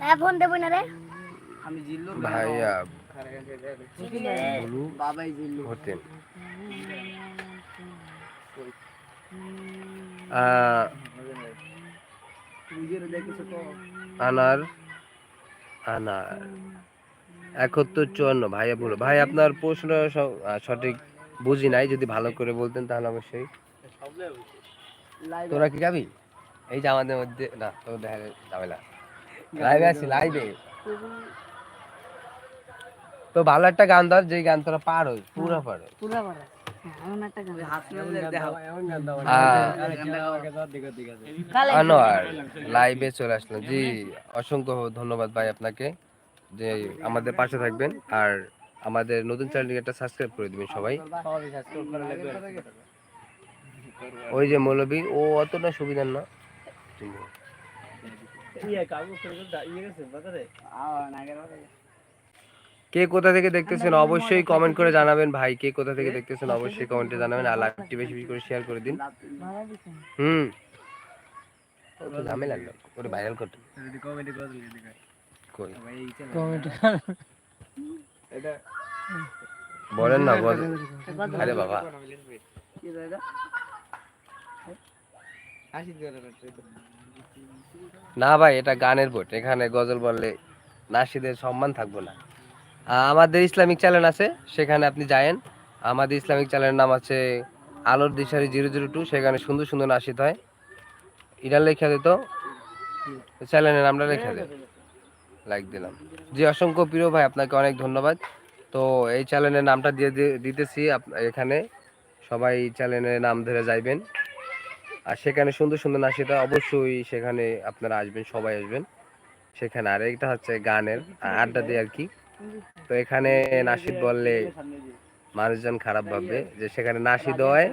ভাইয়া ফোন দেবো না রে। আমি জিল্লুর ভাইয়া বলু বাবাই জিল্লু। হতেন। আনার আনার। একত্তর চুয়ান্ন ভাইয়া বলো। ভাই আপনার প্রশ্ন সঠিক বুঝি নাই যদি ভালো করে বলতেন তাহলে অবশ্যই। লাইভ তোরা কি যাবি এই যে আমাদের মধ্যে না তো দেখা যাবে না লাইভে আছি লাইভে তো ভালো একটা গান ধর যে গান তোরা পার হই পুরো পার হই। পুরা পারা। আনোয়ার লাইভে চলে আসলাম। জি অসংখ্য ধন্যবাদ ভাই আপনাকে যে আমাদের পাশে থাকবেন। আর আমাদের নতুন চ্যানেলটিকে একটা সাবস্ক্রাইব করে দিবেন সবাই। ওই যে মৌলবী ও অতটা সুবিধার না। কে কোথা থেকে দেখতেছেন অবশ্যই কমেন্ট করে জানাবেন ভাই কে কোথা থেকে দেখতেছেন অবশ্যই কমেন্টে জানাবেন আর লাইভটি বেশি বেশি করে শেয়ার করে দিন। হুম। ঝামেলা না ওরে ভাইরাল করতে। কই? বলেন না বল আরে বাবা। কি রে এটা না ভাই, এটা গানের বোট এখানে গজল বললে নাসিদের সম্মান থাকব না। আমাদের ইসলামিক চ্যানেল আছে, সেখানে আপনি যায়েন। আমাদের ইসলামিক চ্যানেলের নাম আছে আলোর দিশারি জিরো জিরো টু, সেখানে সুন্দর সুন্দর নাসিদ হয়। এটা লেখা দিত চ্যানেলের নামটা লেখা দেয় লাইক দিলাম। জি, অসংখ্য প্রিয় ভাই, আপনাকে অনেক ধন্যবাদ। তো এই চ্যানেলের নামটা দিয়ে দিতেছি এখানে সবাই চ্যানেলের নাম ধরে যাইবেন। সেখানে সুন্দর সুন্দর নাচিত অবশ্যই সেখানে আপনারা আসবেন, সবাই আসবেন। সেখানে আর একটা হচ্ছে গানের আড্ডা দিয়ে আর কি। তো এখানে নাসিদ বললে মানুষজন খারাপ ভাববে যে সেখানে নাসিদ হয়,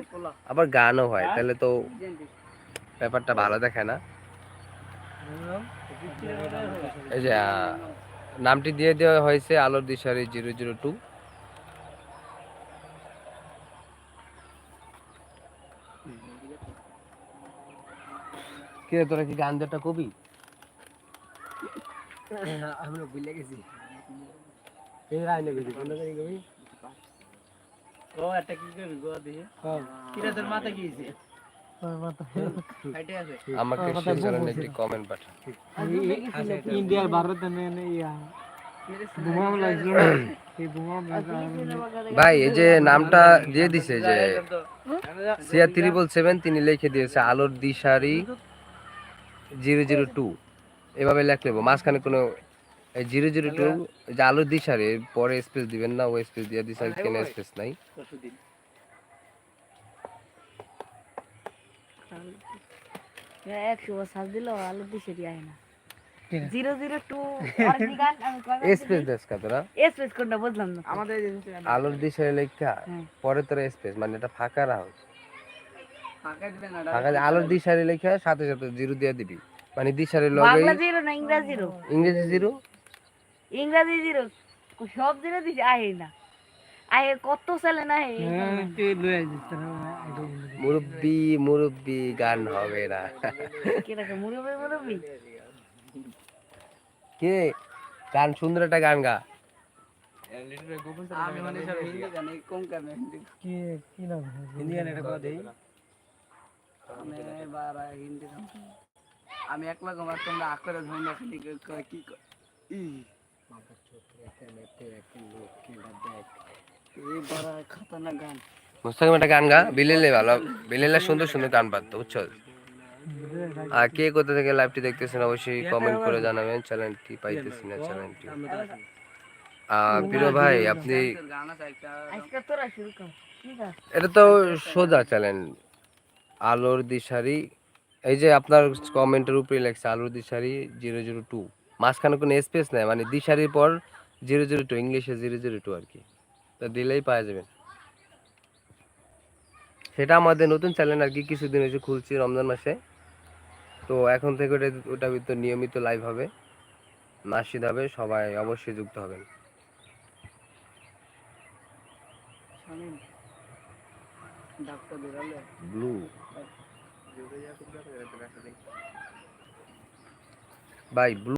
আবার গানও হয়। তাহলে তো ব্যাপারটা ভালো দেখে না। এই যে নামটি দিয়ে দেওয়া হয়েছে আলোর দিশারি জিরো জিরো টু। কে তোরা কি গান কবি? আমরা ভুলে গেছি। এই রাইনে গেছি কোন জায়গায় কবি? ও একটা কি করবি গো দিয়ে। কিরা তোর মাথা গিয়েছে হাইটে আমাকে সেই চ্যানেলে একটি কমেন্ট পাঠান। ইন্ডিয়ার ভারত ভাই এই যে নামটা দিয়ে দিছে যে সিয়া ত্রিপল সেভেন তিনি লিখে দিয়েছে আলোর দিশারি। জিরো জিরো টু এভাবে লেখলে মাঝখানে কোনো জিরো জিরো টু যে আলো দিশারি পরে স্পেস দিবেন না ও স্পেস দিয়ে দিছে কেন স্পেস নাই। আমাদের আলোর দিশারি লেখা হ্যাঁ। পরে তোরা স্পেস মানে এটা ফাঁকা রাখো আলোর দিশারি লেখা সাথে সাথে জিরো দিয়ে দিবি। মানে দিশারি লগে বাংলা জিরো না ইংরাজি জিরো। ইংরেজি জিরো? ইংরাজি জিরো। সব জিরো দিছে না। কত সালে না হে মুরব্বি মুরব্বি গান হবে না। কীরকম মুরব্বি মুরব্বি? কে? গান সুন্দর একটা গান গা। আমি মানে সব হিন্দি জানি কম কামে হিন্দি হিন্দি গান একটা কথা দেই। আমি একলা গমার তোমরা আকরে ধরে খালি কি ই। মুস্তাকিম একটা গান। গা? বিলেলে ভালো। বিলেলে সুন্দর সুন্দর গান পারতো বুঝছ? আর কে কোথা থেকে লাইভটি দেখতেছেন অবশ্যই কমেন্ট করে জানাবেন। চ্যানেলটি পাইতেছি না চ্যানেলটি প্রিয় ভাই আপনি এটা তো সোজা চ্যানেল আলোর দিশারি, এই যে আপনার কমেন্টের উপরে লেখছে, আলোর দিশারি জিরো জিরো টু মাঝখানে কোনো স্পেস নাই মানে দিশারির পর জিরো জিরো টু ইংলিশে জিরো জিরো টু আর কি। তো দিলেই পাওয়া যাবেন সেটা আমাদের নতুন চ্যানেল আর কি, কিছুদিন হয়েছে খুলছি রমজান মাসে। তো এখন থেকে ওটা ওটা তো নিয়মিত লাইভ হবে নাসিদ হবে, সবাই অবশ্যই যুক্ত হবেন। ব্লু। By blue